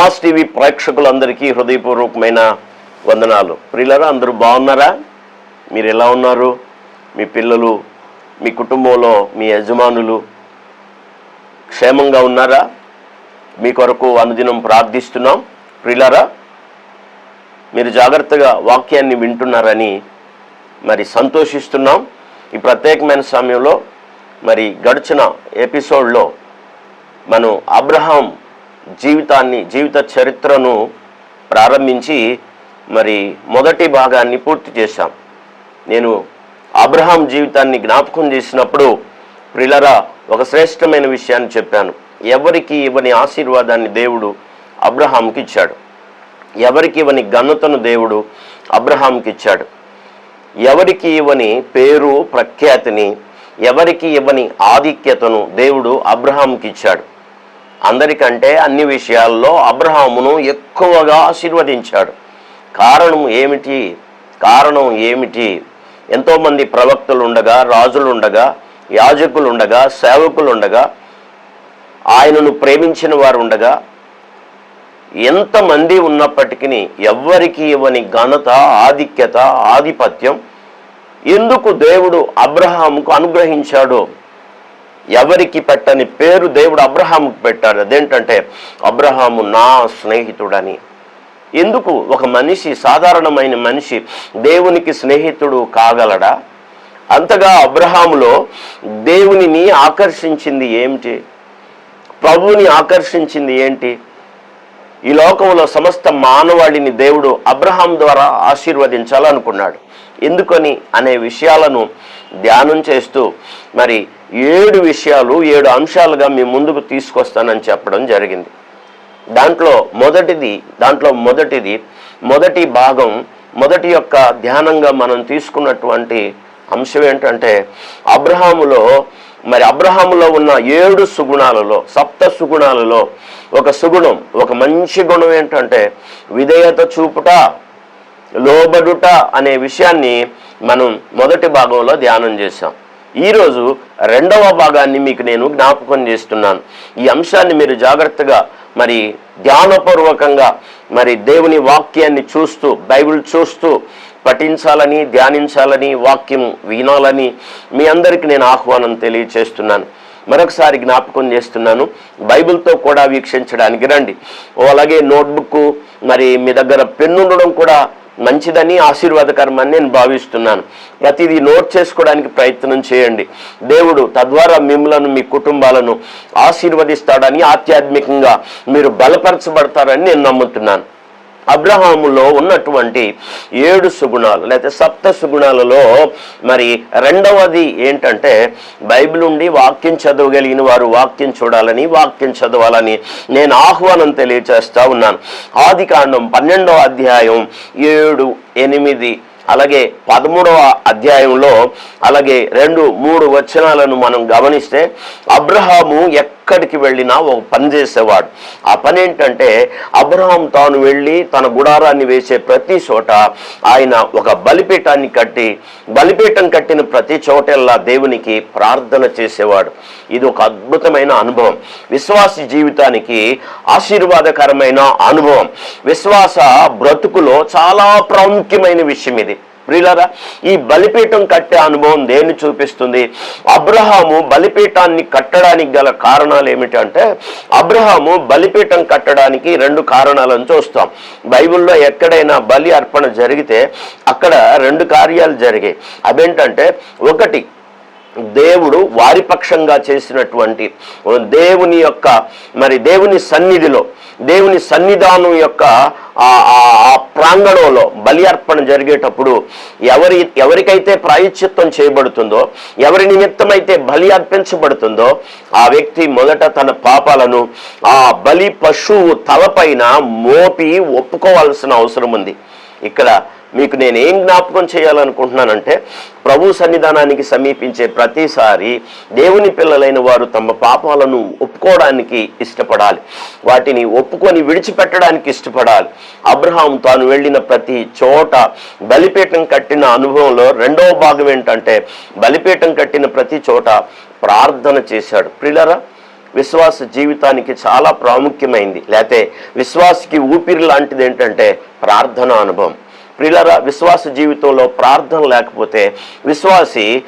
Mass TV ప్రేక్షకులందరికీ హృదయపూర్వకమైన వందనాలు. ప్రియులరా అందరూ బాగున్నారా? మీరు ఎలా ఉన్నారు? మీ పిల్లలు మీ కుటుంబంలో మీ యజమానులు క్షేమంగా ఉన్నారా? మీ కొరకు అనుదినం ప్రార్థిస్తున్నాం. ప్రియులరా మీరు జాగ్రత్తగా వాక్యాన్ని వింటున్నారని మరి సంతోషిస్తున్నాం. ఈ ప్రత్యేకమైన సమయంలో మరి గడిచిన ఎపిసోడ్లో మనం అబ్రహాం జీవితాన్ని జీవిత చరిత్రను ప్రారంభించి మరి మొదటి భాగాన్ని పూర్తి చేశాం. నేను అబ్రహాం జీవితాన్ని జ్ఞాపకం చేసినప్పుడు ప్రిలరా ఒక శ్రేష్టమైన విషయాన్ని చెప్పాను. ఎవరికి ఇవ్వని ఆశీర్వాదాన్ని దేవుడు అబ్రహాంకి ఇచ్చాడు. ఎవరికి ఇవ్వని ఘనతను దేవుడు అబ్రహాంకి ఇచ్చాడు. ఎవరికి ఇవ్వని పేరు ప్రఖ్యాతిని ఎవరికి ఇవ్వని ఆధిక్యతను దేవుడు అబ్రహాంకి ఇచ్చాడు. అందరికంటే అన్ని విషయాల్లో అబ్రహామును ఎక్కువగా ఆశీర్వదించాడు. కారణం ఏమిటి? కారణం ఏమిటి? ఎంతోమంది ప్రవక్తలు ఉండగా రాజులు ఉండగా యాజకులు ఉండగా సేవకులు ఉండగా ఆయనను ప్రేమించిన వారు ఉండగా ఎంతమంది ఉన్నప్పటికీ ఎవ్వరికి ఇవ్వని ఘనత ఆధిక్యత ఆధిపత్యం ఎందుకు దేవుడు అబ్రహాముకు అనుగ్రహించాడో? ఎవరికి పెట్టని పేరు దేవుడు అబ్రహాముకు పెట్టాడు. అదేంటంటే అబ్రహాము నా స్నేహితుడని. ఎందుకు? ఒక మనిషి సాధారణమైన మనిషి దేవునికి స్నేహితుడు కాగలడా? అంతగా అబ్రహాములో దేవునిని ఆకర్షించింది ఏమిటి? ప్రభువుని ఆకర్షించింది ఏంటి? ఈ లోకంలో సమస్త మానవాళిని దేవుడు అబ్రహాం ద్వారా ఆశీర్వదించాలనుకున్నాడు. ఎందుకని? అనే విషయాలను ధ్యానం చేస్తూ మరి ఏడు విషయాలు ఏడు అంశాలుగా మీ ముందుకు తీసుకొస్తానని చెప్పడం జరిగింది. దాంట్లో మొదటిది దాంట్లో మొదటిది మొదటి భాగం మొదటి యొక్క ధ్యానంగా మనం తీసుకున్నటువంటి అంశం ఏంటంటే అబ్రహాములో మరి అబ్రహాములో ఉన్న ఏడు సుగుణాలలో సప్త సుగుణాలలో ఒక సుగుణం ఒక మంచి గుణం ఏంటంటే విధేయత చూపుట లోబడుట అనే విషయాన్ని మనం మొదటి భాగంలో ధ్యానం చేశాం. ఈరోజు రెండవ భాగాన్ని మీకు నేను జ్ఞాపకం చేస్తున్నాను. ఈ అంశాన్ని మీరు జాగ్రత్తగా మరి ధ్యానపూర్వకంగా మరి దేవుని వాక్యాన్ని చూస్తూ బైబిల్ చూస్తూ పఠించాలని ధ్యానించాలని వాక్యం వినాలని మీ అందరికీ నేను ఆహ్వానం తెలియచేస్తున్నాను. మరొకసారి జ్ఞాపకం చేస్తున్నాను. బైబిల్తో కూడా వీక్షించడానికి రండి. ఓ అలాగే నోట్బుక్ మరి మీ దగ్గర పెన్ను ఉండడం కూడా మంచిదని ఆశీర్వాదకరమని నేను భావిస్తున్నాను. ప్రతిదీ నోట్ చేసుకోవడానికి ప్రయత్నం చేయండి. దేవుడు తద్వారా మిమ్మలను మీ కుటుంబాలను ఆశీర్వదిస్తాడని ఆధ్యాత్మికంగా మీరు బలపరచబడతారని నేను నమ్ముతున్నాను. అబ్రహాములో ఉన్నటువంటి ఏడు సుగుణాలు లేకపోతే సప్త సుగుణాలలో మరి రెండవది ఏంటంటే బైబిల్ నుండి వాక్యం చదవగలిగిన వారు వాక్యం చూడాలని వాక్యం చదవాలని నేను ఆహ్వానం తెలియచేస్తా ఉన్నాను. ఆది కాండం పన్నెండవ అధ్యాయం ఏడు ఎనిమిది అలాగే పదమూడవ అధ్యాయంలో అలాగే రెండు మూడు వచనాలను మనం గమనిస్తే అబ్రహాము ఎక్కడికి వెళ్ళినా ఒక పని చేసేవాడు. ఆ పని ఏంటంటే అబ్రహాం తాను వెళ్ళి తన గుడారాన్ని వేసే ప్రతి చోట ఆయన ఒక బలిపీఠాన్ని కట్టి బలిపీఠం కట్టిన ప్రతి చోటల్లా దేవునికి ప్రార్థన చేసేవాడు. ఇది ఒక అద్భుతమైన అనుభవం. విశ్వాసి జీవితానికి ఆశీర్వాదకరమైన అనుభవం. విశ్వాస బ్రతుకులో చాలా ప్రాముఖ్యమైన విషయం ఇది. ప్రియులరా ఈ బలిపీఠం కట్టే అనుభవం దేన్ని చూపిస్తుంది? అబ్రహాము బలిపీఠాన్ని కట్టడానికి గల కారణాలు ఏమిటంటే అబ్రహాము బలిపీఠం కట్టడానికి రెండు కారణాలను చూస్తాం. బైబిల్లో ఎక్కడైనా బలి అర్పణ జరిగితే అక్కడ రెండు కార్యాలు జరిగాయి. అవేంటంటే ఒకటి దేవుడు వారి పక్షంగా చేసినటువంటి దేవుని యొక్క మరి దేవుని సన్నిధిలో దేవుని సన్నిధానం యొక్క ఆ- ఆ- ప్రాంగణంలో బలి అర్పణ జరిగేటప్పుడు ఎవరి ఎవరికైతే ప్రాయశ్చిత్తం చేయబడుతుందో ఎవరి నిమిత్తమైతే బలి అర్పించబడుతుందో ఆ వ్యక్తి మొదట తన పాపాలను ఆ బలి పశువు తలపైన మోపి ఒప్పుకోవాల్సిన అవసరం ఉంది. ఇక్కడ మీకు నేను ఏం జ్ఞాపకం చేయాలనుకుంటున్నానంటే ప్రభు సన్నిధానానికి సమీపించే ప్రతిసారి దేవుని పిల్లలైన వారు తమ పాపాలను ఒప్పుకోవడానికి ఇష్టపడాలి. వాటిని ఒప్పుకొని విడిచిపెట్టడానికి ఇష్టపడాలి. అబ్రహాం తాను వెళ్ళిన ప్రతి చోట బలిపీఠం కట్టిన అనుభవంలో రెండవ భాగం ఏంటంటే బలిపీఠం కట్టిన ప్రతి చోట ప్రార్థన చేశాడు. ప్రిలరా విశ్వాస జీవితానికి చాలా ప్రాముఖ్యమైంది. లేకపోతే విశ్వాసకి ఊపిరి లాంటిది ఏంటంటే ప్రార్థన అనుభవం. ప్రియులరా విశ్వాస జీవితంలో ప్రార్థన లేకపోతే విశ్వాసి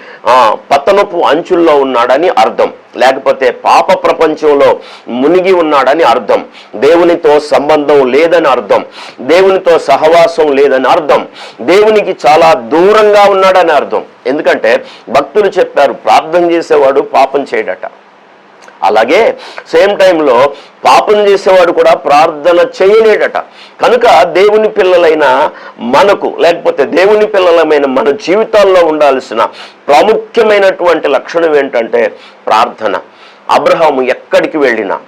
పతనపు అంచుల్లో ఉన్నాడని అర్థం. లేకపోతే పాప ప్రపంచంలో మునిగి ఉన్నాడని అర్థం. దేవునితో సంబంధం లేదని అర్థం. దేవునితో సహవాసం లేదని అర్థం. దేవునికి చాలా దూరంగా ఉన్నాడని అర్థం. ఎందుకంటే భక్తులు చెప్పారు ప్రార్థన చేసేవాడు పాపం చేయడట. అలాగే సేమ్ టైంలో పాపం చేసేవాడు కూడా ప్రార్థన చేయలేడట. కనుక దేవుని పిల్లలైన మనకు లేకపోతే దేవుని పిల్లలమైన మన జీవితాల్లో ఉండాల్సిన ప్రాముఖ్యమైనటువంటి లక్షణం ఏంటంటే ప్రార్థన. అబ్రహాము ఎక్కడికి వెళ్ళినా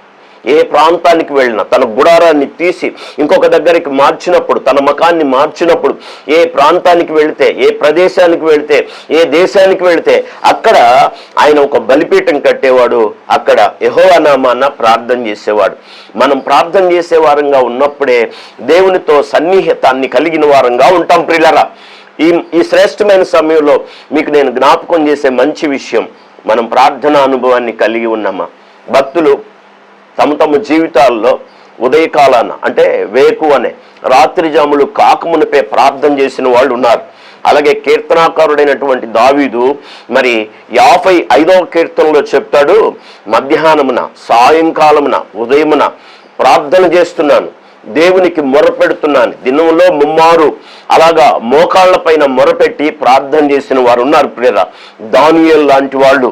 ఏ ప్రాంతానికి వెళ్ళినా తన గుడారాన్ని తీసి ఇంకొక దగ్గరికి మార్చినప్పుడు తన మకాన్ని మార్చినప్పుడు ఏ ప్రాంతానికి వెళితే ఏ ప్రదేశానికి వెళితే ఏ దేశానికి వెళితే అక్కడ ఆయన ఒక బలిపీఠం కట్టేవాడు అక్కడ యహోవనామాన ప్రార్థన చేసేవాడు. మనం ప్రార్థన చేసే వారంగా ఉన్నప్పుడే దేవునితో సన్నిహితాన్ని కలిగిన వారంగా ఉంటాం ప్రిలరా ఈ ఈ శ్రేష్టమైన సమయంలో మీకు నేను జ్ఞాపకం చేసే మంచి విషయం మనం ప్రార్థన అనుభవాన్ని కలిగి ఉన్నామా? భక్తులు తమ తమ జీవితాల్లో ఉదయకాలాన అంటే వేకు అనే రాత్రి జాములు కాకమునిపే ప్రార్థన చేసిన వాళ్ళు ఉన్నారు. అలాగే కీర్తనాకారుడైనటువంటి దావీదు మరి యాభై ఐదవ కీర్తనలో చెప్తాడు మధ్యాహ్నమున సాయంకాలమున ఉదయమున ప్రార్థన చేస్తున్నాను. దేవునికి మొరపెడుతున్నాను. దినంలో ముమ్మారు అలాగా మోకాళ్ళ పైన మొరపెట్టి ప్రార్థన చేసిన వారు ఉన్నారు ప్రేర దానియల్ లాంటి వాళ్ళు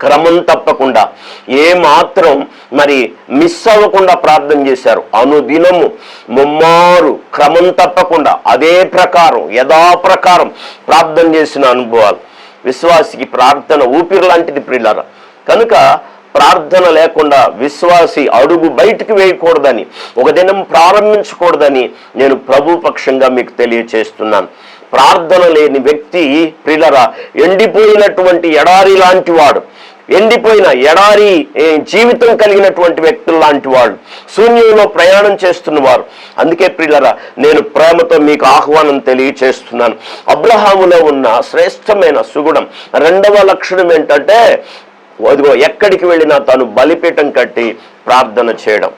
క్రమం తప్పకుండా. ఏ మాత్రం మరి మిస్ అవ్వకుండా ప్రార్థన చేశారు. అనుదినము ముమ్మారు క్రమం తప్పకుండా. అదే ప్రకారం యథాప్రకారం ప్రార్థన చేసిన అనుభవాలు. విశ్వాసికి ప్రార్థన ఊపిరి లాంటిది ప్రియులారా. కనుక ప్రార్థన లేకుండా విశ్వాసి అడుగు బయటికి వేయకూడదని ఒక దినం ప్రారంభించకూడదని నేను ప్రభు పక్షంగా మీకు తెలియచేస్తున్నాను. ప్రార్థన లేని వ్యక్తి ప్రిలరా ఎండిపోయినటువంటి ఎడారి లాంటి వాడు. ఎండిపోయిన ఎడారి ఏ, జీవితం కలిగినటువంటి వ్యక్తులు లాంటి వాళ్ళు శూన్యంలో ప్రయాణం చేస్తున్నవారు. అందుకే ప్రియులరా నేను ప్రేమతో మీకు ఆహ్వానం తెలియచేస్తున్నాను. అబ్రహాములో ఉన్న శ్రేష్టమైన సుగుణం రెండవ లక్షణం ఏంటంటే అదిగో ఎక్కడికి వెళ్ళినా తాను బలిపీఠం కట్టి ప్రార్థన చేయడం.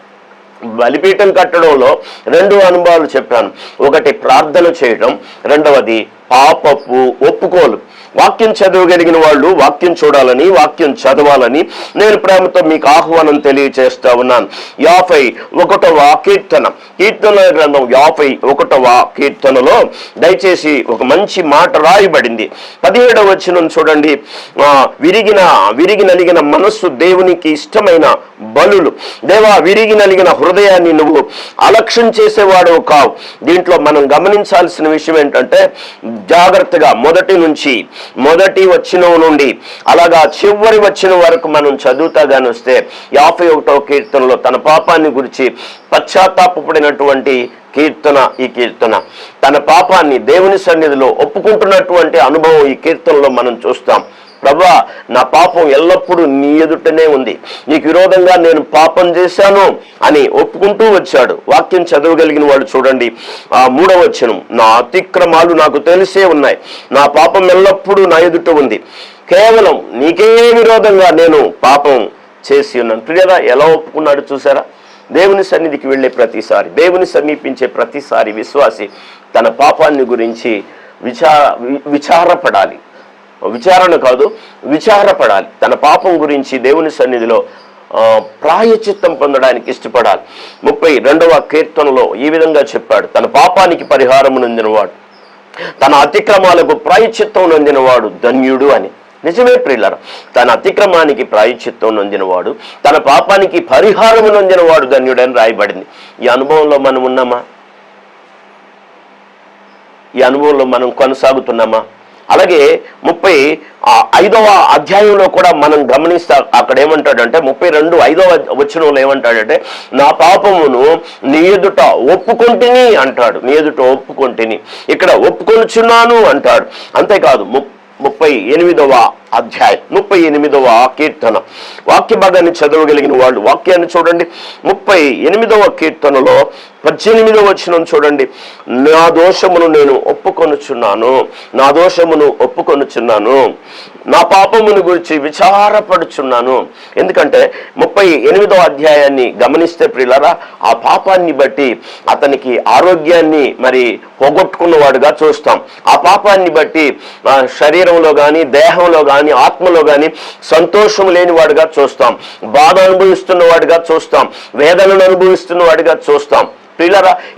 బలిపీఠం కట్టడంలో రెండు అనుభవాలు చెప్పాను. ఒకటి ప్రార్థన చేయడం రెండవది పాపపు ఒప్పుకోలు. వాక్యం చదవగలిగిన వాళ్ళు వాక్యం చూడాలని వాక్యం చదవాలని నేను ప్రేమతో మీకు ఆహ్వానం తెలియచేస్తా ఉన్నాను. యాభై ఒకటవ కీర్తన. కీర్తన గ్రంథం యాభై ఒకటవ కీర్తనలో దయచేసి ఒక మంచి మాట రాయబడింది. పదిహేడవ వచ్చిన చూడండి. విరిగిన విరిగి నలిగిన మనస్సు దేవునికి ఇష్టమైన బలులు. దేవా విరిగి నలిగిన హృదయాన్ని నువ్వు అలక్ష్యం చేసేవాడు కావు. దీంట్లో మనం గమనించాల్సిన విషయం ఏంటంటే జాగ్రత్తగా మొదటి నుంచి మొదటి వచ్చిన నుండి అలాగా చివరి వచ్చిన వరకు మనం చదువుతాగాని వస్తే యాభై ఒకటో కీర్తనలో తన పాపాన్ని గురించి పశ్చాత్తాపడినటువంటి కీర్తన ఈ కీర్తన. తన పాపాన్ని దేవుని సన్నిధిలో ఒప్పుకుంటున్నటువంటి అనుభవం ఈ కీర్తనలో మనం చూస్తాం. ప్రభా నా పాపం ఎల్లప్పుడూ నీ ఎదుటనే ఉంది. నీకు విరోధంగా నేను పాపం చేశాను అని ఒప్పుకుంటూ వచ్చాడు. వాక్యం చదవగలిగిన వాళ్ళు చూడండి. ఆ మూడవ వచనం నా అతిక్రమాలు నాకు తెలిసే ఉన్నాయి. నా పాపం ఎల్లప్పుడూ నా ఎదుట ఉంది. కేవలం నీకే విరోధంగా నేను పాపం చేసి ఉన్నాను. ప్రియరా ఎలా ఒప్పుకున్నాడు చూసారా? దేవుని సన్నిధికి వెళ్ళే ప్రతిసారి దేవుని సమీపించే ప్రతిసారి విశ్వాసి తన పాపాన్ని గురించి విచార వి- విచారపడాలి. విచారణ కాదు విచారపడాలి తన పాపం గురించి దేవుని సన్నిధిలో ప్రాయచిత్తం పొందడానికి ఇష్టపడాలి. ముప్పై రెండవ కీర్తనలో ఈ విధంగా చెప్పాడు తన పాపానికి పరిహారం నొందినవాడు తన అతిక్రమాలకు ప్రాయచిత్తం నొందినవాడు ధన్యుడు అని. నిజమే ప్రియులర తన అతిక్రమానికి ప్రాయచిత్తం నొందినవాడు తన పాపానికి పరిహారం నొందినవాడు ధన్యుడని రాయబడింది. ఈ అనుభవంలో మనం ఉన్నామా? ఈ అనుభవంలో మనం కొనసాగుతున్నామా? అలాగే ముప్పై ఐదవ అధ్యాయంలో కూడా మనం గమనిస్తా అక్కడ ఏమంటాడంటే ముప్పై రెండు ఐదవ వచనంలో ఏమంటాడంటే నా పాపమును నీ ఎదుట ఒప్పుకొంటిని అంటాడు. నీ ఎదుట ఒప్పుకొంటిని. ఇక్కడ ఒప్పుకొనుచున్నాను అంటాడు. అంతేకాదు ము- ముప్పై ఎనిమిదవ అధ్యాయం ముప్పై ఎనిమిదవ కీర్తన. వాక్య భాగాన్ని చదవగలిగిన వాళ్ళు వాక్యాన్ని చూడండి. ముప్పై ఎనిమిదవ కీర్తనలో పద్దెనిమిదవ వచనం చూడండి. నా దోషమును నేను ఒప్పుకొనుచున్నాను. నా దోషమును ఒప్పుకొనుచున్నాను. నా పాపమును గురించి విచారపడుచున్నాను. ఎందుకంటే ముప్పై ఎనిమిదవ అధ్యాయాన్ని గమనిస్తే ప్రియులరా ఆ పాపాన్ని బట్టి అతనికి ఆరోగ్యాన్ని మరి పోగొట్టుకున్నవాడుగా చూస్తాం. ఆ పాపాన్ని బట్టి శరీరంలో కానీ దేహంలో కానీ ఆత్మలో కానీ సంతోషం లేని వాడుగా చూస్తాం. బాధ అనుభవిస్తున్న వాడుగా చూస్తాం. వేదనను అనుభవిస్తున్న వాడిగా చూస్తాం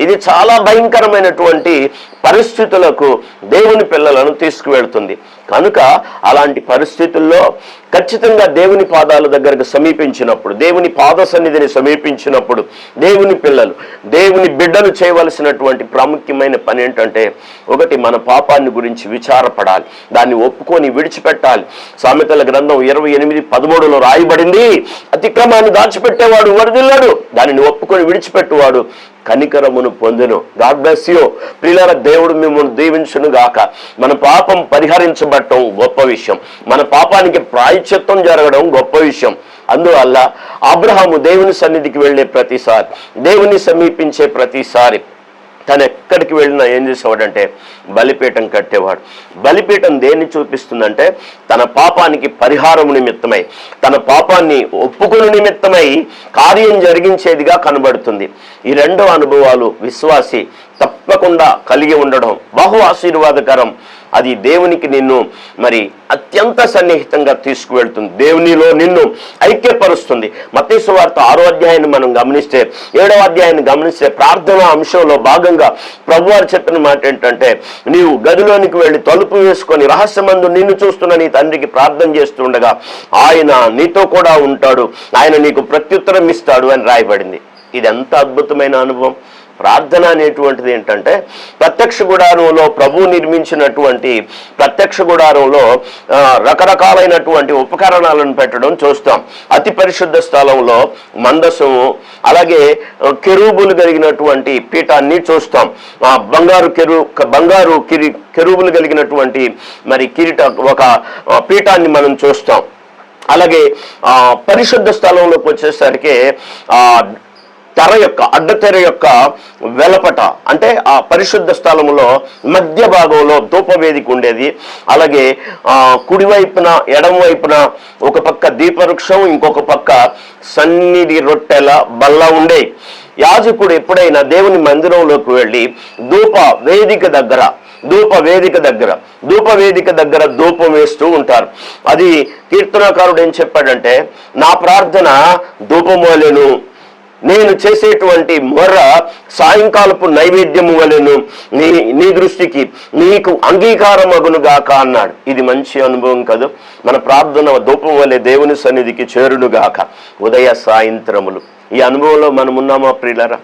ఇది చాలా భయంకరమైనటువంటి పరిస్థితులకు దేవుని పిల్లలను తీసుకువెళ్తుంది. కనుక అలాంటి పరిస్థితుల్లో ఖచ్చితంగా దేవుని పాదాల దగ్గరకు సమీపించినప్పుడు దేవుని పాద సన్నిధిని సమీపించినప్పుడు దేవుని పిల్లలు దేవుని బిడ్డలు చేయవలసినటువంటి ప్రాముఖ్యమైన పని ఏంటంటే ఒకటి మన పాపాన్ని గురించి విచారపడాలి. దాన్ని ఒప్పుకొని విడిచిపెట్టాలి. సామెతల గ్రంథం ఇరవై ఎనిమిది పదమూడులో రాయబడింది అతిక్రమాన్ని దాచిపెట్టేవాడు వరదిల్లాడు. దానిని ఒప్పుకొని విడిచిపెట్టువాడు కనికరమును పొందును. God bless you. ప్రియులార దేవుడు మిమ్మల్ని దీవించును గాక మన పాపం పరిహరించబడటం గొప్ప విషయం. మన పాపానికి ప్రాయశ్చిత్తం జరగడం గొప్ప విషయం. అందువల్ల అబ్రహాము దేవుని సన్నిధికి వెళ్ళే ప్రతిసారి దేవుని సమీపించే ప్రతిసారి తను ఎక్కడికి వెళ్ళినా ఏం చేసేవాడంటే బలిపీఠం కట్టేవాడు. బలిపీఠం దేన్ని చూపిస్తుందంటే తన పాపానికి పరిహారం నిమిత్తమై తన పాపాన్ని ఒప్పుకుని నిమిత్తమై కార్యం జరిగించేదిగా కనబడుతుంది. ఈ రెండు అనుభవాలు విశ్వాసి తప్పకుండా కలిగి ఉండడం బహు ఆశీర్వాదకరం. అది దేవునికి నిన్ను మరి అత్యంత సన్నిహితంగా తీసుకువెళ్తుంది. దేవునిలో నిన్ను ఐక్యపరుస్తుంది. మతీసు వార్త ఆరో అధ్యాయాన్ని మనం గమనిస్తే ఏడవ అధ్యాయాన్ని గమనిస్తే ప్రార్థన అంశంలో భాగంగా ప్రభువారు చెప్పిన మాట ఏంటంటే నీవు గదిలోనికి వెళ్ళి తలుపు వేసుకొని రహస్యమందు నిన్ను చూస్తున్న నీ తండ్రికి ప్రార్థన చేస్తుండగా ఆయన నీతో కూడా ఉంటాడు. ఆయన నీకు ప్రత్యుత్తరం ఇస్తాడు అని రాయబడింది. ఇది ఎంత అద్భుతమైన అనుభవం. ప్రార్థన అనేటువంటిది ఏంటంటే ప్రత్యక్ష గుడారంలో ప్రభు నిర్మించినటువంటి ప్రత్యక్ష గుడారంలో రకరకాలైనటువంటి ఉపకరణాలను పెట్టడం చూస్తాం. అతి పరిశుద్ధ స్థలంలో మందసము అలాగే కెరూబులు కలిగినటువంటి పీఠాన్ని చూస్తాం. బంగారు కెరు బంగారు కిరి కెరూబులు కలిగినటువంటి మరి కిరీట ఒక పీఠాన్ని మనం చూస్తాం. అలాగే పరిశుద్ధ స్థలంలోకి వచ్చేసరికి తెర యొక్క అడ్డతెర యొక్క వెలపట అంటే ఆ పరిశుద్ధ స్థలములో మధ్య భాగంలో ధూపవేదిక ఉండేది. అలాగే కుడివైపున ఎడమ వైపున ఒక పక్క దీపవృక్షం ఇంకొక పక్క సన్నిధి రొట్టెల బల్ల ఉండే. యాజకుడు ఎప్పుడైనా దేవుని మందిరంలోకి వెళ్ళి ధూప వేదిక దగ్గర ధూప వేదిక దగ్గర ధూప వేదిక దగ్గర ధూపం వేస్తూ ఉంటారు. అది కీర్తనాకారుడు ఏం చెప్పాడంటే నా ప్రార్థన ధూపమోలేను నేను చేసేటువంటి మొర్ర సాయంకాలపు నైవేద్యము వలెను నీ నీ దృష్టికి నీకు అంగీకారం అగునుగాక అన్నాడు. ఇది మంచి అనుభవం కదా. మన ప్రార్థన ధూపం వలె దేవుని సన్నిధికి చేరునుగాక ఉదయ సాయంత్రములు. ఈ అనుభవంలో మనం ఉన్నామా ప్రియులరా?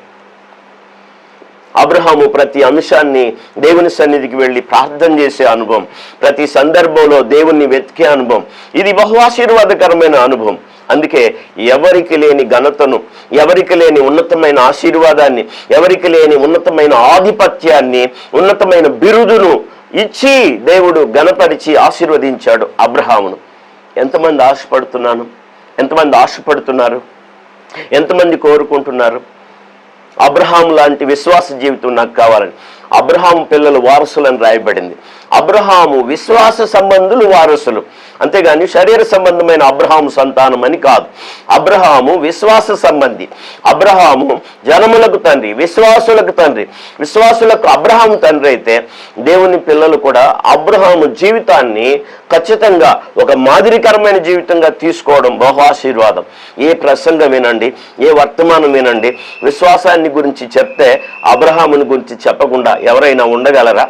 అబ్రహాము ప్రతి అంశాన్ని దేవుని సన్నిధికి వెళ్ళి ప్రార్థన చేసే అనుభవం ప్రతి సందర్భంలో దేవుణ్ణి వెతికే అనుభవం ఇది బహు ఆశీర్వాదకరమైన అనుభవం. అందుకే ఎవరికి లేని ఘనతను ఎవరికి లేని ఉన్నతమైన ఆశీర్వాదాన్ని ఎవరికి లేని ఉన్నతమైన ఆధిపత్యాన్ని ఉన్నతమైన బిరుదును ఇచ్చి దేవుడు గణపరిచి ఆశీర్వదించాడు అబ్రహామును. ఎంతమంది ఆశపడుతున్నాను? ఎంతమంది ఆశపడుతున్నారు? ఎంతమంది కోరుకుంటున్నారు? అబ్రహాం లాంటి విశ్వాస జీవితం నాకు కావాలని. అబ్రహాం పిల్లలు వారసులని రాయబడింది. అబ్రహాము విశ్వాస సంబంధులు వారసులు. అంతేగాని శరీర సంబంధమైన అబ్రహాము సంతానం అని కాదు. అబ్రహాము విశ్వాస సంబంధి. అబ్రహాము జనములకు తండ్రి విశ్వాసులకు తండ్రి. విశ్వాసులకు అబ్రహాము తండ్రి అయితే దేవుని పిల్లలు కూడా అబ్రహాము జీవితాన్ని ఖచ్చితంగా ఒక మాదిరికరమైన జీవితంగా తీసుకోవడం బహు ఆశీర్వాదం. ఏ ప్రసంగం వినండి ఏ వర్తమానం వినండి విశ్వాసాన్ని గురించి చెప్తే అబ్రహాముని గురించి చెప్పకుండా ఎవరైనా ఉండగలరా?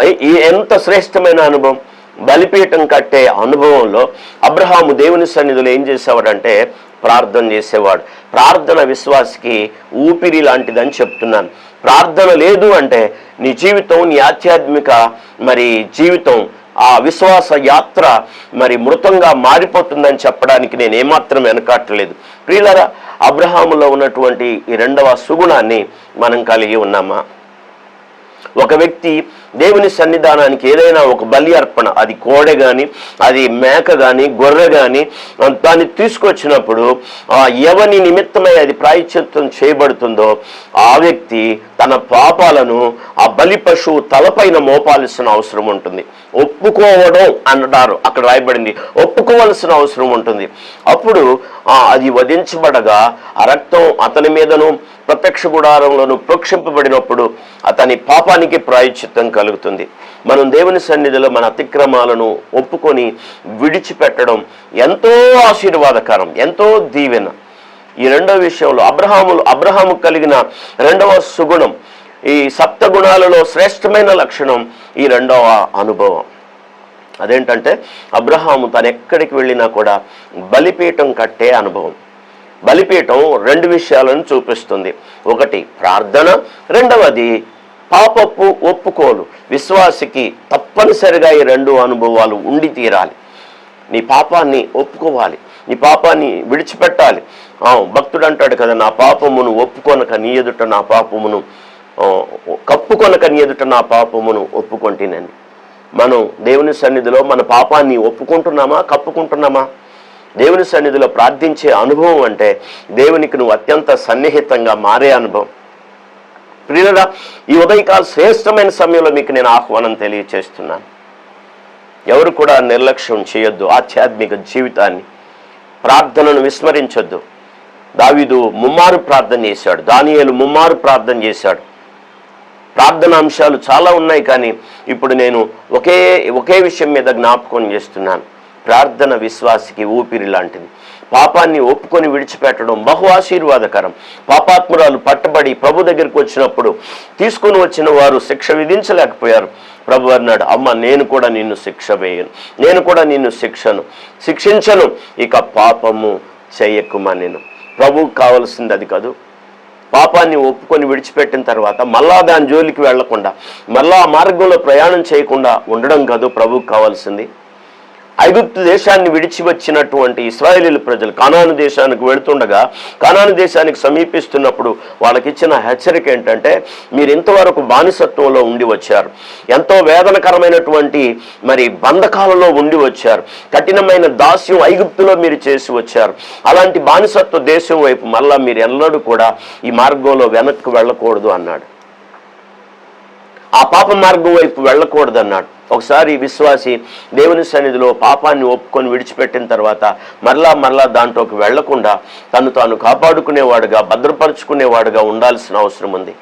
ఈ ఎంత శ్రేష్టమైన అనుభవం? బలిపీఠం కట్టే అనుభవంలో అబ్రహాము దేవుని సన్నిధిలో ఏం చేసేవాడంటే ప్రార్థన చేసేవాడు. ప్రార్థన విశ్వాసకి ఊపిరి లాంటిదని చెప్తున్నాను. ప్రార్థన లేదు అంటే నీ జీవితం నీ ఆధ్యాత్మిక మరి జీవితం ఆ విశ్వాస యాత్ర మరి మృతంగా మారిపోతుందని చెప్పడానికి నేను ఏమాత్రం వెనకాటలేదు ప్రియులరా అబ్రహాములో ఉన్నటువంటి ఈ రెండవ సుగుణాన్ని మనం కలిగి ఉన్నామా? ఒక వ్యక్తి దేవుని సన్నిధానానికి ఏదైనా ఒక బలి అర్పణ అది కోడె కానీ అది మేక కానీ గొర్రె కానీ దాన్ని తీసుకొచ్చినప్పుడు ఆ ఎవని నిమిత్తమై అది ప్రాయశ్చిత్తం చేయబడుతుందో ఆ వ్యక్తి తన పాపాలను ఆ బలి పశువు తలపైన మోపాల్సిన అవసరం ఉంటుంది. ఒప్పుకోవడం అంటారు అక్కడ రాయబడింది. ఒప్పుకోవలసిన అవసరం ఉంటుంది. అప్పుడు అది వధించబడగా ఆ రక్తం అతని మీదను ప్రత్యక్ష గుడారంలోను ప్రోక్షింపబడినప్పుడు అతని పాపానికి ప్రాయచిత్తం కలుగుతుంది. మనం దేవుని సన్నిధిలో మన అతిక్రమాలను ఒప్పుకొని విడిచిపెట్టడం ఎంతో ఆశీర్వాదకరం ఎంతో దీవెన. ఈ రెండవ విషయంలో అబ్రహాములు అబ్రహాము కలిగిన రెండవ సుగుణం ఈ సప్త గుణాలలో శ్రేష్టమైన లక్షణం ఈ రెండవ అనుభవం. అదేంటంటే అబ్రహాము తను ఎక్కడికి వెళ్ళినా కూడా బలిపీఠం కట్టే అనుభవం. బలిపీఠం రెండు విషయాలను చూపిస్తుంది. ఒకటి ప్రార్థన రెండవది పాపపు ఒప్పుకోలు. విశ్వాసికి తప్పనిసరిగా ఈ రెండు అనుభవాలు ఉండి తీరాలి. నీ పాపాన్ని ఒప్పుకోవాలి. నీ పాపాన్ని విడిచిపెట్టాలి. ఆ, భక్తుడు అంటాడు కదా నా పాపమును ఒప్పుకొనక నీ ఎదుట నా పాపమును కప్పుకొనక నీ ఎదుట నా పాపమును ఒప్పుకొంటినని. మనం దేవుని సన్నిధిలో మన పాపాన్ని ఒప్పుకుంటున్నామా కప్పుకుంటున్నామా? దేవుని సన్నిధిలో ప్రార్థించే అనుభవం అంటే దేవునికి నువ్వు అత్యంత సన్నిహితంగా మారే అనుభవం. ప్రియులరా ఈ ఉదయకాల శ్రేష్టమైన సమయంలో మీకు నేను ఆహ్వానం తెలియచేస్తున్నాను. ఎవరు కూడా నిర్లక్ష్యం చేయొద్దు ఆధ్యాత్మిక జీవితాన్ని ప్రార్థనను విస్మరించొద్దు. దావీదు ముమ్మారు ప్రార్థన చేశాడు దానియేలు ముమ్మారు ప్రార్థన చేశాడు. ప్రార్థన అంశాలు చాలా ఉన్నాయి కానీ ఇప్పుడు నేను ఒకే ఒకే విషయం మీద జ్ఞాపకం చేస్తున్నాను. ప్రార్థన విశ్వాసికి ఊపిరి లాంటిది. పాపాన్ని ఒప్పుకొని విడిచిపెట్టడం బహు ఆశీర్వాదకరం. పాపాత్మురాలు పట్టబడి ప్రభు దగ్గరికి వచ్చినప్పుడు తీసుకొని వచ్చిన వారు శిక్ష విధించలేకపోయారు. ప్రభు అన్నాడు అమ్మ నేను కూడా నిన్ను శిక్ష వేయను. నేను కూడా నిన్ను శిక్షను. శిక్షించను. ఇక పాపము చేయకుమా నేను ప్రభువు కావలసింది అది కాదు. పాపాన్ని ఒప్పుకొని విడిచిపెట్టిన తర్వాత మళ్ళా దాని జోలికి వెళ్ళకుండా మళ్ళా ఆ మార్గంలో ప్రయాణం చేయకుండా ఉండడం కాదు. ప్రభువుకు కావాల్సింది ఐగుప్తు దేశాన్ని విడిచి వచ్చినటువంటి ఇస్రాయేలీల ప్రజలు కానాను దేశానికి వెళుతుండగా కానాను దేశానికి సమీపిస్తున్నప్పుడు వాళ్ళకి ఇచ్చిన హెచ్చరిక ఏంటంటే మీరు ఇంతవరకు బానిసత్వంలో ఉండి వచ్చారు. ఎంతో వేదనకరమైనటువంటి మరి బంధకాలలో ఉండి వచ్చారు. కఠినమైన దాస్యం ఐగుప్తులో మీరు చేసి వచ్చారు. అలాంటి బానిసత్వ దేశం వైపు మళ్ళా మీరు ఎన్నడూ కూడా ఈ మార్గంలో వెనక్కి వెళ్ళకూడదు అన్నాడు. ఆ పాప మార్గం వైపు వెళ్ళకూడదు అన్నాడు ఒకసారి విశ్వాసి దేవుని సన్నిధిలో పాపాన్ని ఒప్పుకొని విడిచిపెట్టిన తర్వాత మరలా మరలా దాంట్లోకి వెళ్ళకుండా తను తాను కాపాడుకునేవాడుగా భద్రపరుచుకునేవాడుగా ఉండాల్సిన అవసరం ఉంది.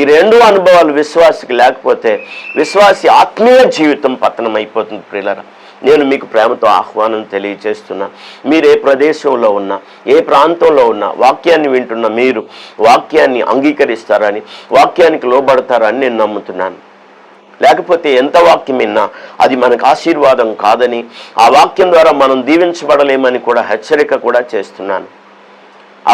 ఈ రెండు అనుభవాలు విశ్వాసికి లేకపోతే విశ్వాసి ఆత్మీయ జీవితం పతనం అయిపోతుంది ప్రియులరా. నేను మీకు ప్రేమతో ఆహ్వానం తెలియజేస్తున్నా. మీరు ఏ ప్రదేశంలో ఉన్నా ఏ ప్రాంతంలో ఉన్నా వాక్యాన్ని వింటున్న మీరు వాక్యాన్ని అంగీకరిస్తారని వాక్యానికి లోబడతారని నేను నమ్ముతున్నాను. లేకపోతే ఎంత వాక్యం విన్నా అది మనకు ఆశీర్వాదం కాదని ఆ వాక్యం ద్వారా మనం దీవించబడలేమని కూడా హెచ్చరిక కూడా చేస్తున్నాను.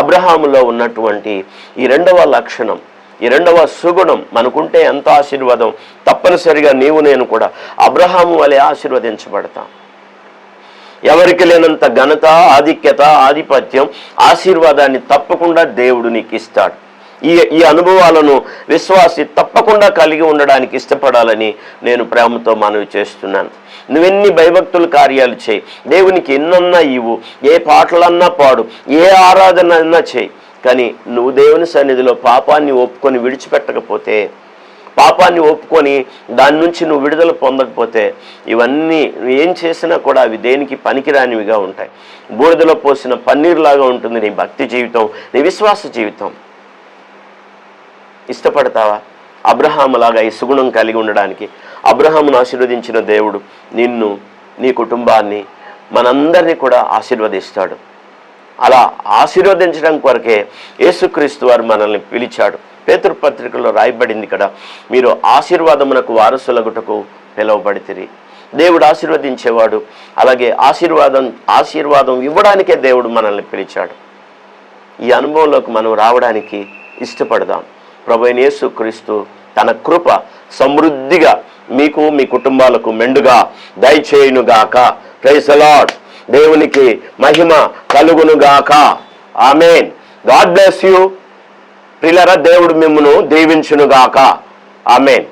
అబ్రహాములో ఉన్నటువంటి ఈ రెండవ లక్షణం ఈ రెండవ సుగుణం మనకుంటే ఎంత ఆశీర్వాదం? తప్పనిసరిగా నీవు నేను కూడా అబ్రహాము వలె ఆశీర్వదించబడతాం. ఎవరికి లేనంత ఘనత ఆధిక్యత ఆధిపత్యం ఆశీర్వాదాన్ని తప్పకుండా దేవుడు నీకు ఇస్తాడు ఈ ఈ అనుభవాలను విశ్వాసి తప్పకుండా కలిగి ఉండడానికి ఇష్టపడాలని నేను ప్రేమతో మనవి చేస్తున్నాను. నువ్వెన్ని భయభక్తుల కార్యాలు చేయి. దేవునికి ఎన్నన్నా ఇవ్వు. ఏ పాటలన్నా పాడు. ఏ ఆరాధన అన్నా చేయి. కానీ నువ్వు దేవుని సన్నిధిలో పాపాన్ని ఒప్పుకొని విడిచిపెట్టకపోతే పాపాన్ని ఒప్పుకొని దాని నుంచి నువ్వు విడుదల పొందకపోతే ఇవన్నీ నువ్వు ఏం చేసినా కూడా అవి దేనికి పనికిరానివిగా ఉంటాయి. బూడిదలో పోసిన పన్నీరులాగా ఉంటుంది నీ భక్తి జీవితం నీ విశ్వాస జీవితం. ఇష్టపడతావా? అబ్రహాములాగా ఈ సుగుణం కలిగి ఉండడానికి. అబ్రహామును ఆశీర్వదించిన దేవుడు నిన్ను నీ కుటుంబాన్ని మనందరినీ కూడా ఆశీర్వదిస్తాడు. అలా ఆశీర్వదించడం కొరకే యేసుక్రీస్తు వారు మనల్ని పిలిచాడు. పేతృపత్రికలో రాయబడింది కదా మీరు ఆశీర్వాదమునకు వారసులగుటకు పిలువబడితిరి. దేవుడు ఆశీర్వదించేవాడు అలాగే ఆశీర్వాదం ఆశీర్వాదం ఇవ్వడానికే దేవుడు మనల్ని పిలిచాడు. ఈ అనుభవంలోకి మనం రావడానికి ఇష్టపడదాం. ప్రభు క్రీస్తు యేసుక్రీస్తు తన కృప సమృద్ధిగా మీకు మీ కుటుంబాలకు మెండుగా దయచేయునుగాక ప్రైస్ లార్డ్ దేవునికి మహిమ కలుగునుగాక ఆమెన్ గాడ్ బ్లెస్ యూ ప్రిలర దేవుడు మిమ్మను దీవించునుగాక ఆమెన్